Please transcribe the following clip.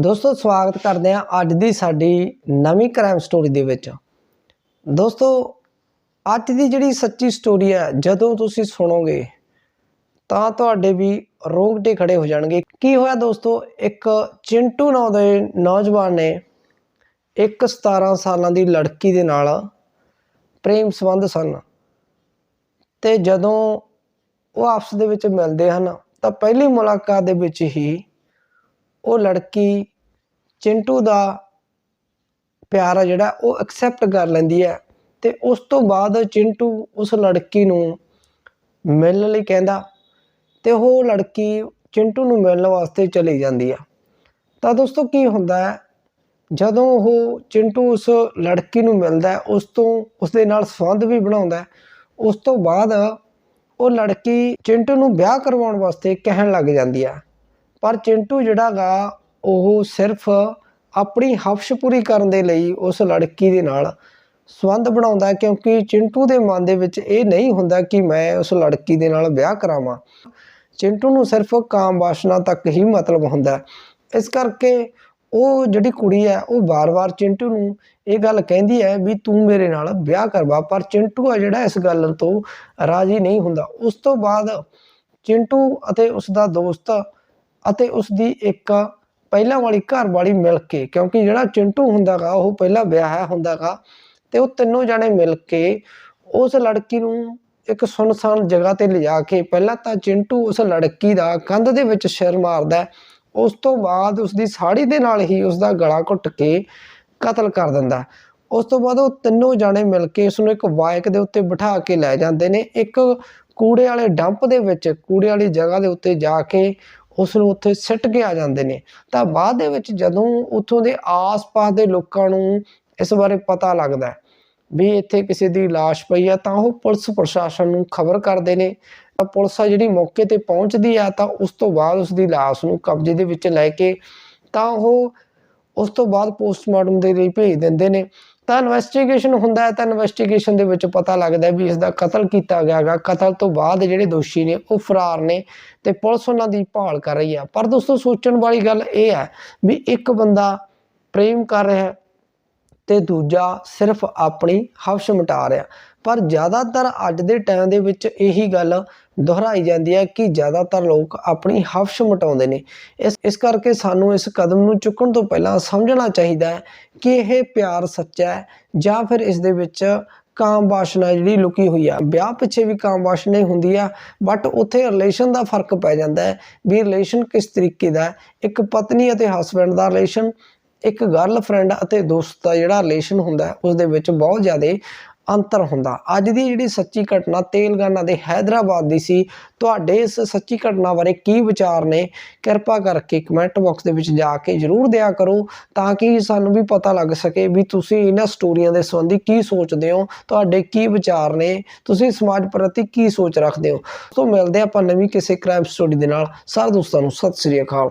ਦੋਸਤੋ, ਸਵਾਗਤ ਕਰਦੇ ਹਾਂ ਅੱਜ ਦੀ ਸਾਡੀ ਨਵੀਂ ਕ੍ਰਾਈਮ ਸਟੋਰੀ ਦੇ ਵਿੱਚ। ਦੋਸਤੋ, ਅੱਜ ਦੀ ਜਿਹੜੀ ਸੱਚੀ ਸਟੋਰੀ ਹੈ, ਜਦੋਂ ਤੁਸੀਂ ਸੁਣੋਗੇ, ਤਾਂ ਤੁਹਾਡੇ ਵੀ ਰੋਂਗਟੇ ਖੜੇ ਹੋ ਜਾਣਗੇ। ਕੀ ਹੋਇਆ ਦੋਸਤੋ, ਇੱਕ ਚਿੰਟੂ ਨਾਂ ਦੇ ਨੌਜਵਾਨ ਨੇ ਇੱਕ 17 ਸਾਲਾਂ ਦੀ ਲੜਕੀ ਦੇ ਨਾਲ ਪ੍ਰੇਮ ਸੰਬੰਧ ਸਨ। ਤੇ ਜਦੋਂ ਉਹ ਆਪਸ ਦੇ ਵਿੱਚ ਮਿਲਦੇ ਹਨ, ਤਾਂ ਪਹਿਲੀ ਮੁਲਾਕਾਤ ਦੇ ਵਿੱਚ ਹੀ ਉਹ ਲੜਕੀ ਚਿੰਟੂ ਦਾ ਪਿਆਰ ਆ ਜਿਹੜਾ, ਉਹ ਐਕਸੈਪਟ ਕਰ ਲੈਂਦੀ ਹੈ ਤੇ ਉਸ ਤੋਂ ਬਾਅਦ ਚਿੰਟੂ ਉਸ ਲੜਕੀ ਨੂੰ ਮਿਲਣ ਲਈ ਕਹਿੰਦਾ ਤੇ ਉਹ ਲੜਕੀ ਚਿੰਟੂ ਨੂੰ ਮਿਲਣ ਵਾਸਤੇ ਚਲੀ ਜਾਂਦੀ ਆ। ਤਾਂ ਦੋਸਤੋ ਕੀ ਹੁੰਦਾ ਹੈ? ਜਦੋਂ ਉਹ ਚਿੰਟੂ ਉਸ ਲੜਕੀ ਨੂੰ ਮਿਲਦਾ ਉਸ ਤੋਂ ਉਸ ਦੇ ਨਾਲ ਸੰਬੰਧ ਵੀ ਬਣਾਉਂਦਾ ਉਸ ਤੋਂ ਬਾਅਦ ਉਹ ਲੜਕੀ ਚਿੰਟੂ ਨੂੰ ਵਿਆਹ ਕਰਵਾਉਣ ਵਾਸਤੇ ਕਹਿਣ ਲੱਗ ਜਾਂਦੀ ਆ। ਪਰ ਚਿੰਟੂ ਜਿਹੜਾ ਗਾ ਉਹ ਸਿਰਫ ਆਪਣੀ ਹਫ਼ਸ਼ ਪੂਰੀ ਕਰਨ ਦੇ ਲਈ ਉਸ ਲੜਕੀ ਦੇ ਨਾਲ ਸੰਬੰਧ ਬਣਾਉਂਦਾ ਕਿਉਂਕਿ ਚਿੰਟੂ ਦੇ ਮਨ ਦੇ ਵਿੱਚ ਇਹ ਨਹੀਂ ਹੁੰਦਾ ਕਿ ਮੈਂ ਉਸ ਲੜਕੀ ਦੇ ਨਾਲ ਵਿਆਹ ਕਰਾਵਾਂ। ਚਿੰਟੂ ਨੂੰ ਸਿਰਫ ਕਾਮ ਵਾਸ਼ਨਾ ਤੱਕ ਹੀ ਮਤਲਬ ਹੁੰਦਾ ਇਸ ਕਰਕੇ ਉਹ ਜਿਹੜੀ ਕੁੜੀ ਹੈ, ਉਹ ਵਾਰ-ਵਾਰ ਚਿੰਟੂ ਨੂੰ ਇਹ ਗੱਲ ਕਹਿੰਦੀ ਹੈ ਵੀ ਤੂੰ ਮੇਰੇ ਨਾਲ ਵਿਆਹ ਕਰਵਾ, ਪਰ ਚਿੰਟੂ ਆ ਜਿਹੜਾ ਇਸ ਗੱਲ ਤੋਂ ਰਾਜ਼ੀ ਨਹੀਂ ਹੁੰਦਾ। ਉਸ ਤੋਂ ਬਾਅਦ ਚਿੰਟੂ ਅਤੇ ਉਸ ਦਾ ਦੋਸਤ ਅਤੇ ਉਸ ਦੀ ਇੱਕ ਪਹਿਲਾਂ ਵਾਲੀ ਘਰ ਵਾਲੀ ਮਿਲ ਕੇ, ਕਿਉਂਕਿ ਜਿਹੜਾ ਚਿੰਟੂ ਹੁੰਦਾਗਾ, ਉਹ ਪਹਿਲਾਂ ਵਿਆਹਿਆ ਹੁੰਦਾਗਾ ਤੇ ਉਹ ਤਿੰਨੋਂ ਜਣੇ ਮਿਲ ਕੇ ਉਸ ਲੜਕੀ ਨੂੰ ਇੱਕ ਸੁਨਸਾਨ ਜਗ੍ਹਾ ਤੇ ਲਿਜਾ ਕੇ, ਪਹਿਲਾਂ ਤਾਂ ਚਿੰਟੂ ਉਸ ਲੜਕੀ ਦਾ ਕੰਧ ਦੇ ਵਿੱਚ ਸਿਰ ਮਾਰਦਾ, ਉਸ ਤੋਂ ਬਾਅਦ ਉਸ ਦੀ ਸਾੜੀ ਦੇ ਨਾਲ ਹੀ ਉਸ ਦਾ ਗਲਾ ਘੁੱਟ ਕੇ ਕਤਲ ਕਰ ਦਿੰਦਾ। ਉਸ ਤੋਂ ਬਾਅਦ ਉਹ ਤਿੰਨੋਂ ਜਾਣੇ ਮਿਲ ਕੇ ਉਸ ਨੂੰ ਇੱਕ ਬਾਈਕ ਦੇ ਉੱਤੇ ਬਿਠਾ ਕੇ ਲੈ ਜਾਂਦੇ ਨੇ, ਇੱਕ ਕੂੜੇ ਵਾਲੇ ਡੰਪ ਦੇ ਵਿੱਚ, ਕੂੜੇ ਵਾਲੀ ਜਗ੍ਹਾ ਦੇ ਉੱਤੇ ਜਾ ਕੇ ਉਸ ਨੂੰ ਉੱਥੇ ਸਿੱਟ ਕੇ ਆ ਜਾਂਦੇ ਨੇ। ਤਾਂ ਬਾਅਦ ਦੇ ਵਿੱਚ ਜਦੋਂ ਉੱਥੋਂ ਦੇ ਆਸ-ਪਾਸ ਦੇ ਲੋਕਾਂ ਨੂੰ ਇਸ ਬਾਰੇ ਪਤਾ ਲੱਗਦਾ ਵੀ ਇੱਥੇ ਕਿਸੇ ਦੀ ਲਾਸ਼ ਪਈ ਆ, ਤਾਂ ਉਹ ਪੁਲਿਸ ਪ੍ਰਸ਼ਾਸਨ ਨੂੰ ਖਬਰ ਕਰਦੇ ਨੇ। ਤਾਂ ਪੁਲਿਸ ਆ ਜਿਹੜੀ ਮੌਕੇ ਤੇ ਪਹੁੰਚਦੀ ਆ, ਤਾਂ ਉਸ ਤੋਂ ਬਾਅਦ ਉਸ ਦੀ ਲਾਸ਼ ਨੂੰ ਕਬਜ਼ੇ ਦੇ ਵਿੱਚ ਲੈ ਕੇ ਤਾਂ ਉਹ ਉਸ ਤੋਂ ਬਾਅਦ ਪੋਸਟਮਾਰਟਮ ਦੇ ਲਈ ਭੇਜ ਦਿੰਦੇ ਨੇ। ਤਾਂ ਇਨਵੈਸਟੀਗੇਸ਼ਨ ਹੁੰਦਾ ਹੈ, ਤਾਂ ਇਨਵੈਸਟੀਗੇਸ਼ਨ ਦੇ ਵਿੱਚ ਪਤਾ ਲੱਗਦਾ ਵੀ ਇਸ ਦਾ ਕਤਲ ਕੀਤਾ ਗਿਆ ਗਾ ਕਤਲ ਤੋਂ ਬਾਅਦ ਜਿਹੜੇ ਦੋਸ਼ੀ ਨੇ, ਉਹ ਫਰਾਰ ਨੇ ਤੇ ਪੁਲਿਸ ਉਹਨਾਂ ਦੀ ਭਾਲ ਕਰ ਰਹੀ ਹੈ। ਪਰ ਦੋਸਤੋ, ਸੋਚਣ ਵਾਲੀ ਗੱਲ ਇਹ ਹੈ ਵੀ ਇੱਕ ਬੰਦਾ ਪ੍ਰੇਮ ਕਰ ਰਿਹਾ ਤੇ ਦੂਜਾ ਸਿਰਫ ਆਪਣੀ ਹਵਸ਼ ਮਿਟਾ ਰਿਹਾ। ਪਰ ਜ਼ਿਆਦਾਤਰ ਅੱਜ ਦੇ ਟਾਈਮ ਦੇ ਵਿੱਚ ਇਹੀ ਗੱਲ ਦੁਹਰਾਈ ਜਾਂਦੀ ਹੈ ਕਿ ਜ਼ਿਆਦਾਤਰ ਲੋਕ ਆਪਣੀ ਹਵਸ਼ ਮਿਟਾਉਂਦੇ ਨੇ। ਇਸ ਇਸ ਕਰਕੇ ਸਾਨੂੰ ਇਸ ਕਦਮ ਨੂੰ ਚੁੱਕਣ ਤੋਂ ਪਹਿਲਾਂ ਸਮਝਣਾ ਚਾਹੀਦਾ ਹੈ ਕਿ ਇਹ ਪਿਆਰ ਸੱਚਾ ਹੈ ਜਾਂ ਫਿਰ ਇਸ ਦੇ ਵਿੱਚ ਕਾਮ ਵਾਸ਼ਨਾ ਜਿਹੜੀ ਲੁਕੀ ਹੋਈ ਆ। ਵਿਆਹ ਪਿੱਛੇ ਵੀ ਕਾਮ ਵਾਸ਼ਨਾ ਹੀ ਹੁੰਦੀ ਆ ਬਟ ਉੱਥੇ ਰਿਲੇਸ਼ਨ ਦਾ ਫ਼ਰਕ ਪੈ ਜਾਂਦਾ ਹੈ ਵੀ ਰਿਲੇਸ਼ਨ ਕਿਸ ਤਰੀਕੇ ਦਾ ਇੱਕ ਪਤਨੀ ਅਤੇ ਹਸਬੰਡ ਦਾ ਰਿਲੇਸ਼ਨ ਇੱਕ ਗਰਲਫ੍ਰੈਂਡ ਅਤੇ ਦੋਸਤ ਦਾ ਜਿਹੜਾ ਰਿਲੇਸ਼ਨ ਹੁੰਦਾ ਹੈ, ਉਸ ਦੇ ਵਿੱਚ ਬਹੁਤ ਜ਼ਿਆਦਾ ਅੰਤਰ ਹੁੰਦਾ। ਅੱਜ ਦੀ ਜਿਹੜੀ ਸੱਚੀ ਘਟਨਾ ਤੇਲੰਗਾਨਾ ਦੇ ਹੈਦਰਾਬਾਦ ਦੀ ਸੀ, ਤੁਹਾਡੇ ਇਸ ਸੱਚੀ ਘਟਨਾ ਬਾਰੇ ਕੀ ਵਿਚਾਰ ਨੇ? ਕਿਰਪਾ ਕਰਕੇ ਕਮੈਂਟ ਬਾਕਸ ਦੇ ਵਿੱਚ ਜਾ ਕੇ ਜਰੂਰ ਦਿਆ ਕਰੋ, ਤਾਂ ਕਿ ਸਾਨੂੰ ਵੀ ਪਤਾ ਲੱਗ ਸਕੇ ਵੀ ਤੁਸੀਂ ਇਹਨਾਂ ਸਟੋਰੀਆਂ ਦੇ ਸੰਬੰਧੀ ਕੀ ਸੋਚਦੇ ਹੋ, ਤੁਹਾਡੇ ਕੀ ਵਿਚਾਰ ਨੇ, ਤੁਸੀਂ ਸਮਾਜ ਪ੍ਰਤੀ ਕੀ ਸੋਚ ਰੱਖਦੇ ਹੋ। ਤੋਂ ਮਿਲਦੇ ਹਾਂ ਆਪਾਂ ਨਵੀਂ ਕਿਸੇ ਕ੍ਰਾਈਮ ਸਟੋਰੀ ਦੇ ਨਾਲ। ਸਾਰੇ ਦੋਸਤਾਂ ਨੂੰ ਸਤਿ ਸ੍ਰੀ ਅਕਾਲ।